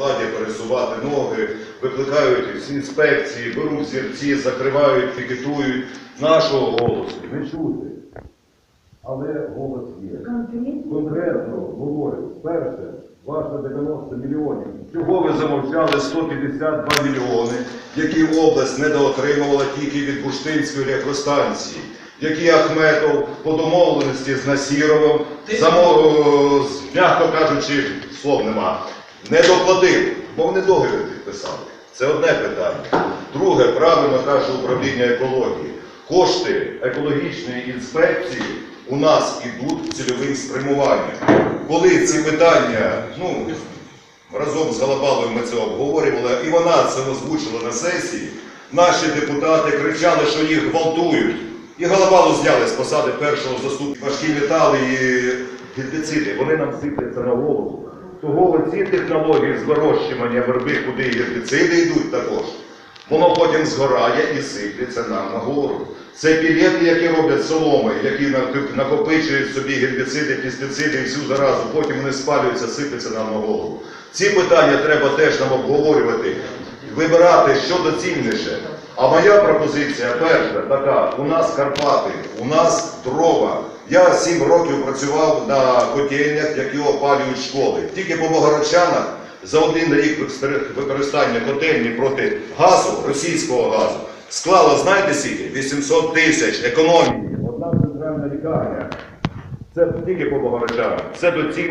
владі пересувати ноги, викликають всі інспекції, беруть зірці, закривають, пікетують. Нашого голосу не чути. Але голос є. Конкретно говорю, перше, ваше 90 мільйонів. Чого ви замовчали 152 мільйони, які область недоотримувала тільки від Буштинської електростанції, які Ахметов по домовленості з Насіровим, замо- з- м'яко кажучи, слов нема, не доплатив, бо вони договір підписали. Це одне питання. Друге, правильно каже управління екології. Кошти екологічної інспекції у нас ідуть цільовим спрямуванням. Коли ці питання, ну, разом з Галабалою ми це обговорювали, і вона це озвучила на сесії, наші депутати кричали, що їх гвалтують. І Галабалу зняли з посади першого заступника. Важкі метали і гербіциди, вони нам сипляться на голову. Того ці технології з вирощування верби, куди гербіциди йдуть також, воно потім згорає і сиплеться нам на гору. Це пілети, які роблять соломи, які накопичують собі гербіциди, пестициди і всю заразу, потім вони спалюються, сипляться нам на голову. Ці питання треба теж нам обговорювати, вибирати, що доцільніше. А моя пропозиція перша така: у нас Карпати, у нас дрова. Я сім років працював на котельнях, які опалюють школи. Тільки по Богородчанах за один рік використання котельні проти газу, російського газу, склало, знаєте скільки? 800 тисяч економії. Одна центральна лікарня. Це тільки по Богородчанах. Це доцільно.